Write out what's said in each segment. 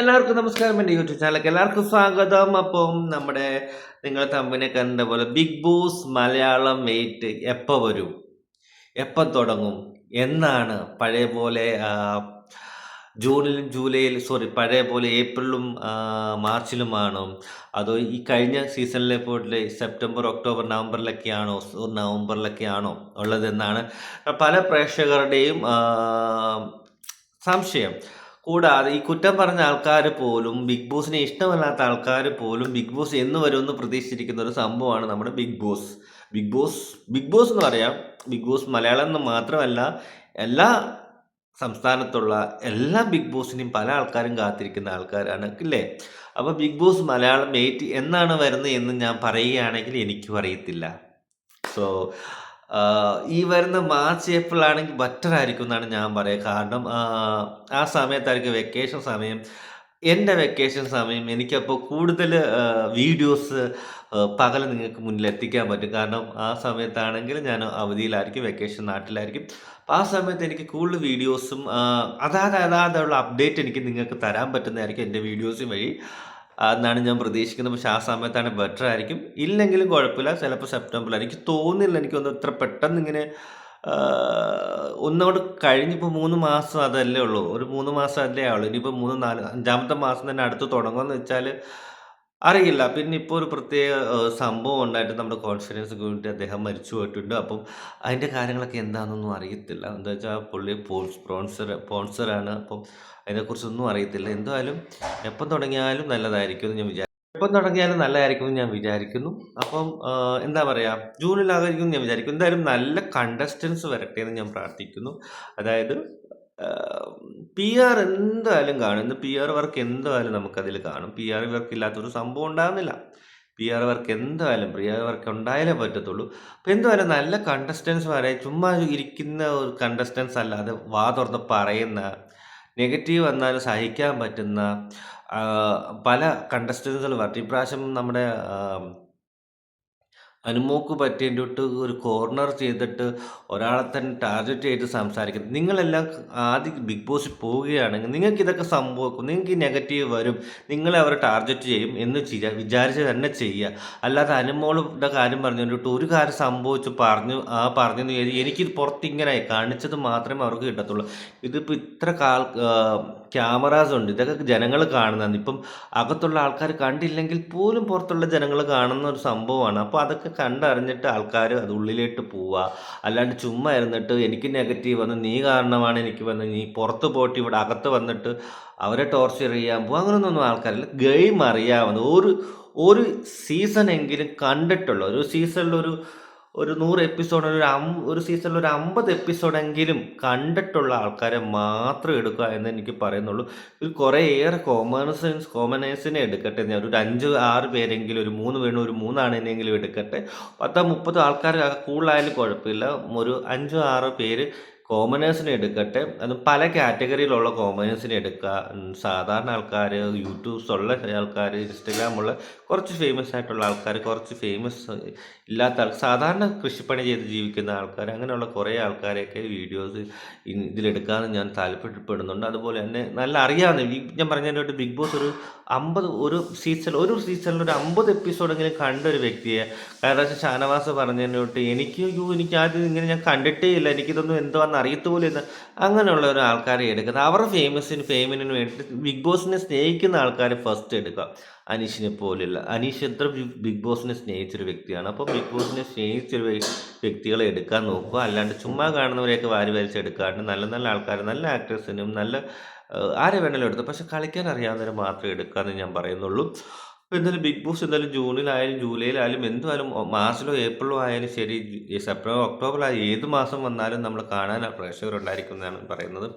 എല്ലാവർക്കും നമസ്കാരം. എന്റെ യൂട്യൂബ് ചാനലിലേക്ക് എല്ലാവർക്കും സ്വാഗതം. അപ്പം നമ്മുടെ നിങ്ങൾ തമ്മിനെ കണ്ട പോലെ ബിഗ് ബോസ് മലയാളം വെയിറ്റ് എപ്പോൾ വരും? എപ്പം തുടങ്ങും? എന്നാണ് പഴയ പോലെ ജൂണിലും ജൂലൈയിൽ സോറി പഴയ പോലെ ഏപ്രിലും മാർച്ചിലുമാണോ? അതോ ഈ കഴിഞ്ഞ സീസണിലെ പോലെ സെപ്റ്റംബർ ഒക്ടോബർ നവംബറിലൊക്കെയാണോ നവംബറിലൊക്കെയാണോ ഉള്ളതെന്നാണ് പല പ്രേക്ഷകരുടെയും സംശയം. കൂടാതെ ഈ കുറ്റം പറഞ്ഞ ആൾക്കാർ പോലും ബിഗ് ബോസിനെ ഇഷ്ടമല്ലാത്ത ആൾക്കാർ പോലും ബിഗ് ബോസ് എന്ന് വരുമെന്ന് പ്രതീക്ഷിച്ചിരിക്കുന്ന ഒരു സംഭവമാണ് നമ്മുടെ Bigg Boss. Bigg Boss Bigg Boss എന്ന് പറയാം ബിഗ് ബോസ് മലയാളം എന്ന് മാത്രമല്ല എല്ലാ സംസ്ഥാനത്തുള്ള എല്ലാ ബിഗ് ബോസിനെയും പല ആൾക്കാരും കാത്തിരിക്കുന്ന ആൾക്കാരാണ് അല്ലേ? അപ്പോൾ ബിഗ് ബോസ് മലയാളം എയ്റ്റ് എന്നാണ് വരുന്നത് എന്ന് ഞാൻ പറയുകയാണെങ്കിൽ എനിക്കും അറിയത്തില്ല. സോ ഈ വരുന്ന മാർച്ച് ഏപ്രിൽ ആണെങ്കിൽ ബെറ്റർ ആയിരിക്കും എന്നാണ് ഞാൻ പറയുക കാരണം ആ, സമയത്തായിരിക്കും വെക്കേഷൻ സമയം. എന്റെ വെക്കേഷൻ സമയം എനിക്കപ്പോൾ കൂടുതൽ വീഡിയോസ് പകൽ നിങ്ങൾക്ക് മുന്നിൽ എത്തിക്കാൻ പറ്റും. കാരണം ആ സമയത്താണെങ്കിൽ ഞാൻ അവധിയിലായിരിക്കും വെക്കേഷൻ നാട്ടിലായിരിക്കും. ആ സമയത്ത് എനിക്ക് കൂടുതൽ വീഡിയോസും അതാത് അതാതുള്ള അപ്ഡേറ്റ് എനിക്ക് നിങ്ങൾക്ക് തരാൻ പറ്റുന്നതായിരിക്കും എന്റെ വീഡിയോസ് വഴി. എന്നാണ് ഞാൻ പ്രതീക്ഷിക്കുന്നത്. പക്ഷേ ആ സമയത്താണ് ബെറ്റർ ആയിരിക്കും. ഇല്ലെങ്കിലും കുഴപ്പമില്ല. ചിലപ്പോൾ സെപ്റ്റംബറിൽ എനിക്ക് തോന്നുന്നില്ല. എനിക്കൊന്ന് ഇത്ര പെട്ടെന്ന് ഇങ്ങനെ ഒന്നുകൂടെ കഴിഞ്ഞിപ്പോൾ മൂന്ന് മാസം അതല്ലേ ഉള്ളൂ. ഒരു മൂന്ന് മാസം അല്ലേ ആവുള്ളൂ ഇനിയിപ്പോൾ മൂന്ന് നാല് അഞ്ചാമത്തെ മാസം തന്നെ അടുത്ത് തുടങ്ങുമെന്ന് വെച്ചാൽ അറിയില്ല. പിന്നെ ഇപ്പോൾ ഒരു പ്രത്യേക സംഭവം ഉണ്ടായിട്ട് നമ്മുടെ കോൺഫിഡൻസ് കൂടി അദ്ദേഹം മരിച്ചു പോയിട്ടുണ്ട്. അപ്പം അതിന്റെ കാര്യങ്ങളൊക്കെ എന്താണെന്നൊന്നും അറിയത്തില്ല. എന്താ വെച്ചാൽ പുള്ളി സ്പോൺസർ സ്പോൺസറാണ്. അപ്പം അതിനെക്കുറിച്ചൊന്നും അറിയത്തില്ല. എന്തായാലും എപ്പം തുടങ്ങിയാലും നല്ലതായിരിക്കും എന്ന് ഞാൻ വിചാരിക്കുന്നു എപ്പം തുടങ്ങിയാലും നല്ലതായിരിക്കും എന്ന് ഞാൻ വിചാരിക്കുന്നു. അപ്പം എന്താ പറയുക ജൂണിൽ എന്ന് ഞാൻ വിചാരിക്കുന്നു. എന്തായാലും നല്ല കണ്ടസ്റ്റൻസ് വരട്ടെ എന്ന് ഞാൻ പ്രാർത്ഥിക്കുന്നു. അതായത് പി ആർ എന്തായാലും കാണും. ഇന്ന് പി ആർ വർക്ക് എന്തായാലും നമുക്കതിൽ കാണും. പി ആർ വർക്ക് ഇല്ലാത്തൊരു സംഭവം ഉണ്ടാകുന്നില്ല. പി ആർ വർക്ക് എന്തായാലും പി ആർ വർക്ക് ഉണ്ടായാലേ പറ്റത്തുള്ളൂ. അപ്പോൾ എന്തായാലും നല്ല കണ്ടസ്റ്റൻസ് വരെ ചുമ്മാ ഇരിക്കുന്ന ഒരു കണ്ടസ്റ്റൻസ് അല്ലാതെ വാ തുറന്ന് പറയുന്ന നെഗറ്റീവ് വന്നാലും സഹിക്കാൻ പറ്റുന്ന പല കണ്ടസ്റ്റൻസുകൾ വരട്ടെ ഇപ്രാവശ്യം നമ്മുടെ അനുമോക്ക് പറ്റേണ്ടി തൊട്ട് ഒരു കോർണർ ചെയ്തിട്ട് ഒരാളെ തന്നെ ടാർഗറ്റ് ചെയ്ത് സംസാരിക്കുന്നത് നിങ്ങളെല്ലാം ആദ്യം ബിഗ് ബോസിൽ പോവുകയാണെങ്കിൽ നിങ്ങൾക്ക് ഇതൊക്കെ സംഭവിക്കും. നിങ്ങൾക്ക് നെഗറ്റീവ് വരും. നിങ്ങളെ അവർ ടാർഗറ്റ് ചെയ്യും എന്ന് ചെയ്യാ വിചാരിച്ച് തന്നെ ചെയ്യുക. അല്ലാതെ അനുമോളുടെ കാര്യം പറഞ്ഞുകൊണ്ടിട്ട് ഒരു കാര്യം സംഭവിച്ചു പറഞ്ഞു ആ പറഞ്ഞു എനിക്കിത് പുറത്ത് ഇങ്ങനെ കാണിച്ചത് മാത്രമേ അവർക്ക് കിട്ടത്തുള്ളൂ. ഇതിപ്പോൾ ഇത്ര കാൽ ക്യാമറാസ് ഉണ്ട്. ഇതൊക്കെ ജനങ്ങൾ കാണുന്നതാണ്. ഇപ്പം അകത്തുള്ള ആൾക്കാർ കണ്ടില്ലെങ്കിൽ പോലും പുറത്തുള്ള ജനങ്ങൾ കാണുന്ന ഒരു സംഭവമാണ്. അപ്പോൾ അതൊക്കെ കണ്ടറിഞ്ഞിട്ട് ആൾക്കാർ അത് ഉള്ളിലേക്ക് പോവുക അല്ലാണ്ട് ചുമ്മാ ഇരുന്നിട്ട് എനിക്ക് നെഗറ്റീവ് വന്ന് നീ കാരണമാണ് എനിക്ക് വന്നത് നീ പുറത്ത് പോയിട്ട് ഇവിടെ അകത്ത് വന്നിട്ട് അവരെ ടോർച്ചർ ചെയ്യാൻ പോകും അങ്ങനെയൊന്നും ആൾക്കാരില്ല. ഗെയിം അറിയാവുന്ന ഒരു ഒരു സീസൺ എങ്കിലും കണ്ടിട്ടുള്ള ഒരു സീസണിൽ ഒരു നൂറ് എപ്പിസോഡ് ഒരു ഒരു സീസണിൽ ഒരു അമ്പത് എപ്പിസോഡെങ്കിലും കണ്ടിട്ടുള്ള ആൾക്കാരെ മാത്രം എടുക്കുക എന്ന് എനിക്ക് പറയുന്നുള്ളൂ. ഒരു കുറേ ഏറെ കോമേഴ്സൻസ് കോമനേഴ്സിനെ എടുക്കട്ടെ. ഞാൻ ഒരു അഞ്ച് ആറ് പേരെങ്കിലും ഒരു മൂന്ന് വേണം ഒരു മൂന്നാണെന്നെങ്കിലും എടുക്കട്ടെ. പത്തോ മുപ്പതോ ആൾക്കാർ കൂടുതലായാലും കുഴപ്പമില്ല. ഒരു അഞ്ചോ ആറോ പേര് കോമനേഴ്സിനെ എടുക്കട്ടെ. അത് പല കാറ്റഗറിയിലുള്ള കോമനേഴ്സിനെ എടുക്കുക. സാധാരണ ആൾക്കാർ യൂട്യൂബ്സ് ഉള്ള ആൾക്കാർ ഇൻസ്റ്റഗ്രാമുള്ള കുറച്ച് ഫേമസ് ആയിട്ടുള്ള ആൾക്കാർ കുറച്ച് ഫേമസ് ഇല്ലാത്ത ആൾ സാധാരണ കൃഷിപ്പണി ചെയ്ത് ജീവിക്കുന്ന ആൾക്കാർ അങ്ങനെയുള്ള കുറേ ആൾക്കാരെയൊക്കെ വീഡിയോസ് ഇതിലെടുക്കാമെന്ന് ഞാൻ താല്പര്യപ്പെടുന്നുണ്ട്. അതുപോലെ തന്നെ നല്ല അറിയാവുന്ന ഞാൻ പറഞ്ഞതിന്റെ ബിഗ് ബോസ് ഒരു അമ്പത് ഒരു സീസൺ ഒരു സീസണിൽ ഒരു അമ്പത് എപ്പിസോഡെങ്കിലും കണ്ട ഒരു വ്യക്തിയെ കാരണം ഷാനവാസ് പറഞ്ഞതിനോട്ട് എനിക്ക് എനിക്ക് ആദ്യം ഇങ്ങനെ ഞാൻ കണ്ടിട്ടേ ഇല്ല. എനിക്കിതൊന്നും എന്തുവാന്ന് അറിയത്തുപോലും ഇല്ല അങ്ങനെയുള്ള ഒരു ആൾക്കാരെ എടുക്കുന്നത്. അവരുടെ ഫേമസിന് ഫേമിനും വേണ്ടി ബിഗ് ബോസിനെ സ്നേഹിക്കുന്ന ആൾക്കാരെ ഫസ്റ്റ് എടുക്കുക. അനീഷിനെ പോലെയുള്ള അനീഷ് എത്ര ബിഗ് ബോസിനെ സ്നേഹിച്ചൊരു വ്യക്തിയാണ്. അപ്പോൾ ബിഗ് ബോസിനെ സ്നേഹിച്ചൊരു വ്യ- വ്യക്തികളെ എടുക്കാൻ നോക്കുക. അല്ലാണ്ട് ചുമ്മാ കാണുന്നവരെയൊക്കെ വാരി വലിച്ചെടുക്കാണ്ട് നല്ല നല്ല ആൾക്കാർ നല്ല ആക്ട്രസിനും നല്ല ആരെ വേണമെങ്കിലും എടുത്തു. പക്ഷെ കളിക്കാൻ അറിയാവുന്നവരെ മാത്രമേ എടുക്കാമെന്ന് ഞാൻ പറയുന്നുള്ളൂ. എന്തായാലും ബിഗ് ബോസ് എന്തായാലും ജൂണിലായാലും ജൂലൈയിലായാലും എന്തായാലും മാർച്ചിലോ ഏപ്രിലോ ആയാലും ശരി സെപ്റ്റംബർ ഒക്ടോബറിലായാലും ഏത് മാസം വന്നാലും നമ്മൾ കാണാൻ പ്രേക്ഷകരുണ്ടായിരിക്കും എന്നാണ് പറയുന്നത്.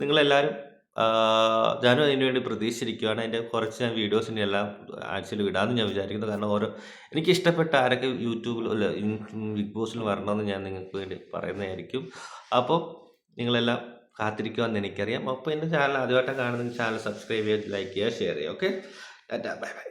നിങ്ങളെല്ലാവരും ഞാനും അതിന് വേണ്ടി പ്രതീക്ഷിച്ചിരിക്കുകയാണ് അതിന്റെ കുറച്ച് ഞാൻ വീഡിയോസിന്റെ എല്ലാം ആഴ്ചയിൽ വിടാമെന്ന് ഞാൻ വിചാരിക്കുന്നു. കാരണം ഓരോ എനിക്ക് ഇഷ്ടപ്പെട്ട ആരൊക്കെ യൂട്യൂബിൽ അല്ല ബിഗ് ബോസിൽ വരണമെന്ന് ഞാൻ നിങ്ങൾക്ക് വേണ്ടി പറയുന്നതായിരിക്കും. അപ്പോൾ നിങ്ങളെല്ലാം കാത്തിരിക്കുമെന്ന് എനിക്കറിയാം. അപ്പോൾ എന്റെ ചാനൽ ആദ്യമായിട്ടാണ് കാണുന്ന ചാനൽ സബ്സ്ക്രൈബ് ചെയ്യുക ലൈക്ക് ചെയ്യുക ഷെയർ ചെയ്യുക. ഓക്കെ? Tata bye bye.